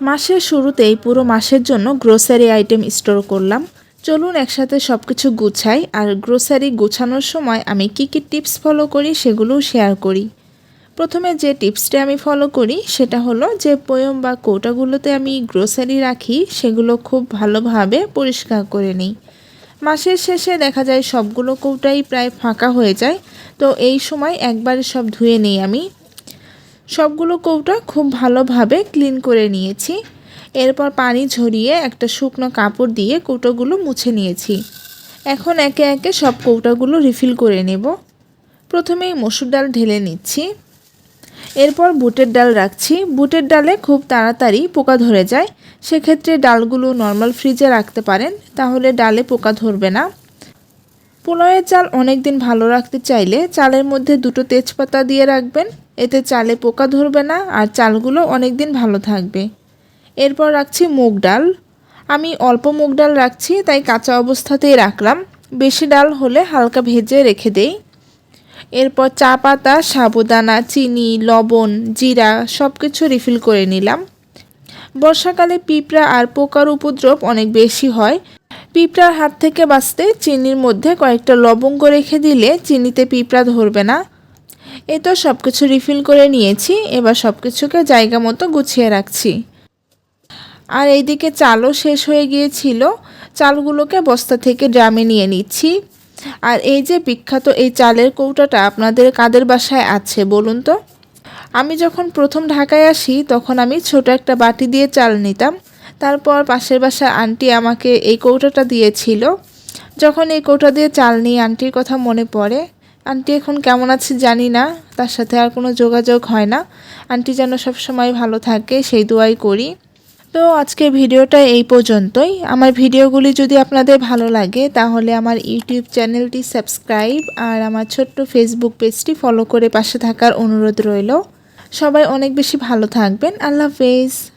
মাসের শুরুতেই পুরো মাসের জন্য গ্রোসারি আইটেম স্টোর করলাম। চলুন একসাথে সব কিছু গুছাই আর গ্রোসারি গুছানোর সময় আমি কি কি টিপস ফলো করি সেগুলোও শেয়ার করি। প্রথমে যে টিপসটা আমি ফলো করি সেটা হলো যে পয়ম বা কৌটাগুলোতে আমি গ্রোসারি রাখি, সেগুলো খুব ভালোভাবে পরিষ্কার করে নিই। মাসের শেষে দেখা যায় সবগুলো কৌটাই প্রায় ফাঁকা হয়ে যায়, তো এই সময় একবারে সব ধুয়ে নিই আমি। সবগুলো কৌটা খুব ভালোভাবে ক্লিন করে নিয়েছি। এরপর পানি ঝরিয়ে একটা শুকনো কাপড় দিয়ে কৌটোগুলো মুছে নিয়েছি। এখন একে একে সব কৌটাগুলো রিফিল করে নেব। প্রথমেই মসুর ডাল ঢেলে নিচ্ছি। এরপর বুটের ডাল রাখছি। বুটের ডালে খুব তাড়াতাড়ি পোকা ধরে যায়। সেক্ষেত্রে ডালগুলো নর্মাল ফ্রিজে রাখতে পারেন, তাহলে ডালে পোকা ধরবে না। পোলাওয়ের চাল অনেক দিন ভালো রাখতে চাইলে চালের মধ্যে দুটো তেজপাতা দিয়ে রাখবেন। এতে চালে পোকা ধরবে না আর চালগুলো অনেক দিন ভালো থাকবে। এরপর রাখছি মুগ ডাল। আমি অল্প মুগ ডাল রাখছি, তাই কাঁচা অবস্থাতেই রাখলাম। বেশি ডাল হলে হালকা ভেজে রেখে দেই। এরপর চা পাতা, সাবুদানা, চিনি, লবণ, জিরা সব কিছু রিফিল করে নিলাম। বর্ষাকালে পিঁপড়া আর পোকার উপদ্রব অনেক বেশি হয়। পিঁপড়ার হাত থেকে বাঁচতে চিনির মধ্যে কয়েকটা লবঙ্গ রেখে দিলে চিনিতে পিঁপড়া ধরবে না। এই তো সব কিছু রিফিল করে নিয়েছি, এবার সব কিছুকে জায়গা মতো গুছিয়ে রাখছি। আর এইদিকে চালও শেষ হয়ে গিয়েছিল, চালগুলোকে বস্তা থেকে ড্রামে নিয়ে নিচ্ছি। আর এই যে বিখ্যাত এই চালের কৌটাটা আপনাদের কাদের বাসায় আছে বলুন তো? আমি যখন প্রথম ঢাকায় আসি, তখন আমি ছোট একটা বাটি দিয়ে চাল নিতাম। তারপর পাশের বাসার আন্টি আমাকে এই কৌটাটা দিয়েছিল। যখন এই কৌটা দিয়ে চাল নিই আন্টির কথা মনে পড়ে আন্টি এখন কেমন আছে জানি না, তার সাথে আর কোনো যোগাযোগ হয় না। আন্টি যেন সবসময় ভালো থাকে, সেই দোয়াই করি। তো আজকের ভিডিওটা এই পর্যন্তই। আমার ভিডিওগুলি যদি আপনাদের ভালো লাগে, তাহলে আমার ইউটিউব চ্যানেলটি সাবস্ক্রাইব আর আমার ছোট্ট ফেসবুক পেজটি ফলো করে পাশে থাকার অনুরোধ রইল। সবাই অনেক বেশি ভালো থাকবেন। আল্লাহ হাফেজ।